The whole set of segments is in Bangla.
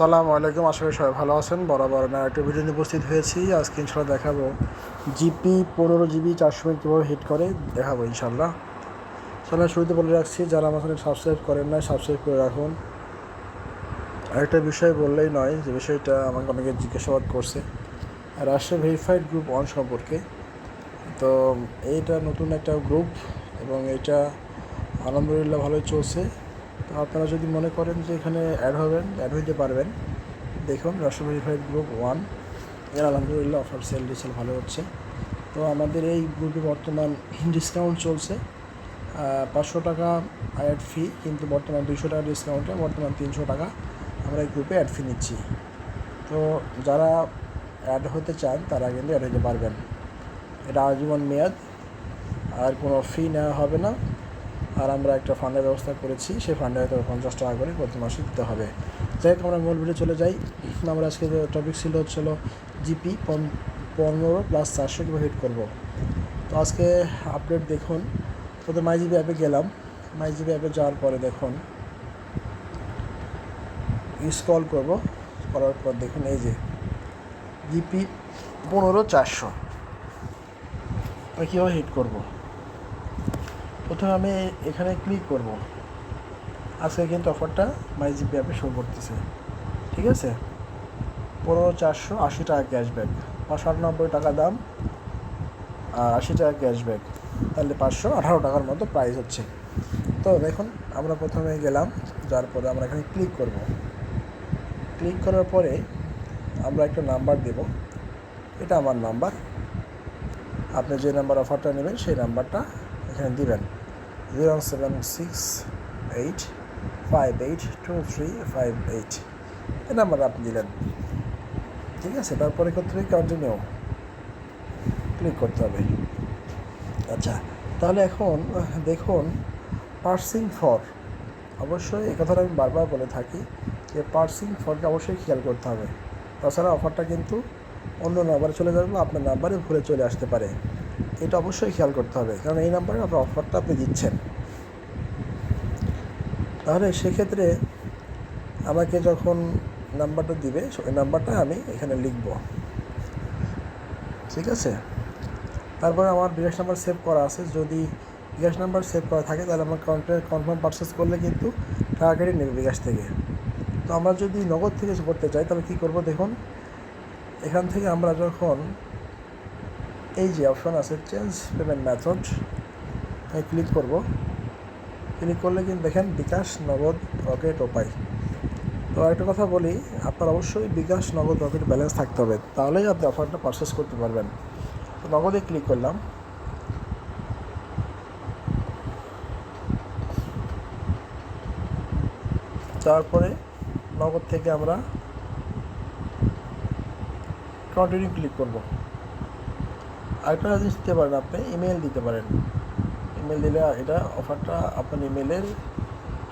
সালামু আলাইকুম, আশা করি সবাই ভালো আছেন। বরাবর আমি একটা ভিডিও নিয়ে উপস্থিত হয়েছি। আজকে ইনশাল্লাহ দেখাবো জিপি পনেরো জিবি চারশো মিনিট কীভাবে হিট করে, দেখাবো ইনশাল্লাহ চলে শুরুতে বলে রাখছি, যারা আমার চ্যানেল সাবস্ক্রাইব করেন না সাবস্ক্রাইব করে রাখুন। আরেকটা বিষয় বললেই নয়, যে বিষয়টা আমাকে অনেকে জিজ্ঞাসাবাদ করছে, রাশিয়া ভেরিফাইড গ্রুপ ওয়ান সম্পর্কে। তো এইটা নতুন একটা গ্রুপ এবং এটা আলহামদুলিল্লাহ ভালোই চলছে। তো আপনারা যদি মনে করেন যে এখানে অ্যাড হবেন অ্যাড হইতে পারবেন। দেখুন রাশিয়া ভেরিফাইড গ্রুপ ওয়ানের আলহামদুলিল্লাহ অফার সেল ডিসেল ভালো হচ্ছে। তো আমাদের এই গ্রুপে বর্তমান ডিসকাউন্ট চলছে। পাঁচশো টাকা অ্যাড ফি কিন্তু বর্তমান দুইশো টাকা ডিসকাউন্টে বর্তমান তিনশো টাকা আমরা এই গ্রুপে অ্যাড ফি নিচ্ছি। তো যারা অ্যাড হতে চান, তারা কিন্তু অ্যাড হতে পারবেন। এটা আজীবন মেয়াদ, আর কোনো ফি নেওয়া হবে না। আর আমরা একটা ফান্ডের ব্যবস্থা করেছি, সেই ফান্ডে হয়তো পঞ্চাশ টাকা করে প্রতি মাসে দিতে হবে। যাই হোক, আমরা মূল ভিডিও চলে যাই। আমরা আজকে টপিক ছিল হচ্ছিল জিপি পনেরো প্লাস চারশো কীভাবে হিট করব। তো আজকে আপডেট দেখুন। প্রথমে মাইজিবি অ্যাপে গেলাম। মাইজিবি অ্যাপে যাওয়ার পরে দেখুন। স্কল করব। করার পর দেখুন এই যে জিপি পনেরো, চারশো। কীভাবে হিট করব? প্রথমে আমি এখানে ক্লিক করব। আজকে কিন্তু অফারটা মাই জিপি অ্যাপে শো করতেছে। ঠিক আছে? পনেরো চারশো আশি টাকা ক্যাশব্যাক পাঁচশো আটানব্বই টাকা দাম আর আশি টাকা ক্যাশব্যাক তাহলে পাঁচশো আঠারো টাকার মতো প্রাইস হচ্ছে। তো দেখুন, আমরা প্রথমে গেলাম, যার পরে আমরা এখানে ক্লিক করব। ক্লিক করার পরে আমরা একটা নাম্বার দেব। এটা আমার নাম্বার আপনি যে নাম্বার অফারটা নেবেন, সেই নাম্বারটা এখানে দিবেন। Zero seven six eight five eight two three five eight এই নাম্বার আপনি দিলেন। ঠিক আছে, তারপরে করতে হবে কন্টিনিউ ক্লিক করতে হবে। আচ্ছা তাহলে এখন, দেখুন পার্সিং ফর অবশ্যই এ কথাটা আমি বারবার বলে থাকি যে পার্সিং ফরকে অবশ্যই খেয়াল করতে হবে। তাছাড়া অফারটা কিন্তু অন্য নাম্বারে চলে যাবে আপনার নাম্বারে ভুলে চলে আসতে পারে। এটা অবশ্যই খেয়াল করতে হবে। কারণ এই নাম্বারে আপনার অফারটা আপনি দিচ্ছেন। তাহলে সেক্ষেত্রে আমাকে যখন নাম্বারটা দিবে ওই নাম্বারটা আমি এখানে লিখব। ঠিক আছে? তারপরে আমার বিকাশ নাম্বার সেভ করা আছে। যদি বিকাশ নাম্বার সেভ করা থাকে, তাহলে আমার কাউন্টার কনফার্ম পারচেস করলে কিন্তু টাকা কেটে নেবে বিকাশ থেকে। তো আমরা যদি নগদ থেকে করতে চাই তাহলে কী করব দেখুন? এখান থেকে আমরা যখন এই যে অপশন আছে চেঞ্জ পেমেন্ট মেথড আমি ক্লিক করব। ক্লিক করলে কিন্তু দেখেন বিকাশ নগদ রকেট ওপাই তো একটা কথা বলি, আপনার অবশ্যই বিকাশ নগদ রকেট ব্যালেন্স থাকতে হবে, তাহলেই আপনি অফারটা পারচেস করতে পারবেন। তো নগদে ক্লিক করলাম। তারপরে নগদ থেকে আমরা কন্টিনিউ ক্লিক করব। আরেকটা জিনিস দিতে পারেন আপনি ইমেল দিতে পারেন। ইমেল দিলে এটা অফারটা আপনার ইমেলের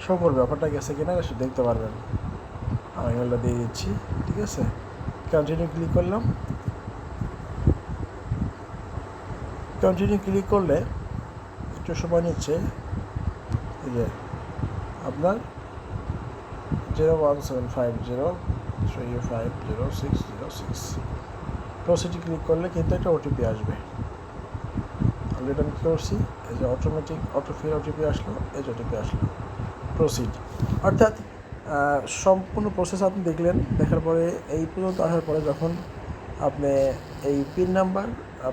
শো করবে অফারটা গেছে কিনা দেখতে পারবেন। আমি ইমেলটা দিয়ে দিচ্ছি, ঠিক আছে? কন্টিনিউ ক্লিক করলাম। কন্টিনিউ ক্লিক করলে একটু সময় নিচ্ছে। এই যে আপনার zero one seven five zero three five zero six zero six proceed click করলে কিন্তু একটা ওটিপি আসবে। অলরেডি আমি করছি? এই যে অটোমেটিক অটো ফির ওটিপি আসলো, এই যে ওটিপি আসলো। প্রসিড অর্থাৎ সম্পূর্ণ প্রসেস আপনি দেখলেন, দেখার পরে এই পর্যন্ত আসার পরে যখন আপনি এই পিন নাম্বার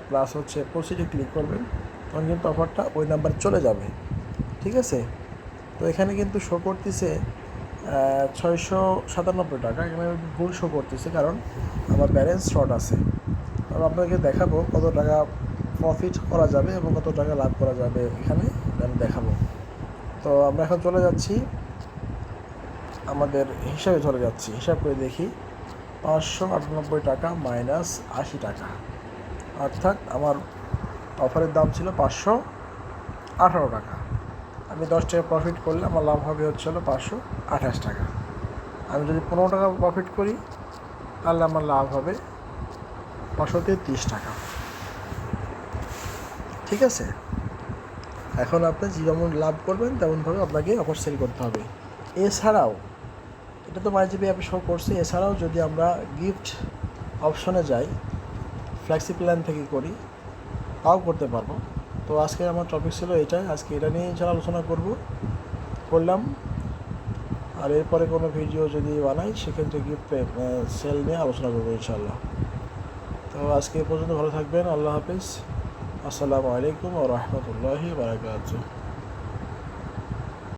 প্লাস হচ্ছে প্রসিডে ক্লিক করবেন, তখন কিন্তু অফারটা ওই নাম্বার চলে যাবে। ঠিক আছে? তো এখানে কিন্তু শো করতেছে ছয়শো সাতানব্বই টাকা। এখানে ভুল শো করতেছে কারণ আমার ব্যালেন্স শর্ট আছে। আপনাকে দেখাবো কত টাকা প্রফিট করা যাবে এবং কত টাকা লাভ করা যাবে এখানে আমি দেখাবো। তো আমরা এখন চলে যাচ্ছি। আমাদের হিসাবে চলে যাচ্ছি। হিসাব করে দেখি। পাঁচশো আটানব্বই টাকা মাইনাস আশি টাকা। অর্থাৎ আমার অফারের দাম ছিল পাঁচশো আঠারো টাকা। আমি দশ টাকা প্রফিট করলে আমার লাভ হবে হচ্ছে হলো পাঁচশো আঠাশ টাকা। আমি যদি পনেরো টাকা প্রফিট করি, তাহলে আমার লাভ হবে পাঁচশো তেত্রিশ টাকা। ঠিক আছে? এখন আপনি যেমন লাভ করবেন, তেমনভাবে আপনাকে অফার সেল করতে হবে। এছাড়াও, এটা তো মাইজিপি অ্যাপে শো করছে, এছাড়াও যদি আমরা গিফট অপশনে যাই ফ্লেক্সি প্ল্যান থেকে করি, তাও করতে পারব। তো আজকে আমার টপিক ছিল এটাই। আজকে এটা নিয়ে ইনশাল্লাহ আলোচনা করব, করলাম। আর এরপরে কোনো ভিডিও যদি বানাই, সেক্ষেত্রে গিফট সেল নিয়ে আলোচনা করব ইনশাল্লাহ তো আজকে পর্যন্ত ভালো থাকবেন আল্লাহ হাফিজ। আসসালামু আলাইকুম ও রহমতুল্লাহি বারাকাতুহ।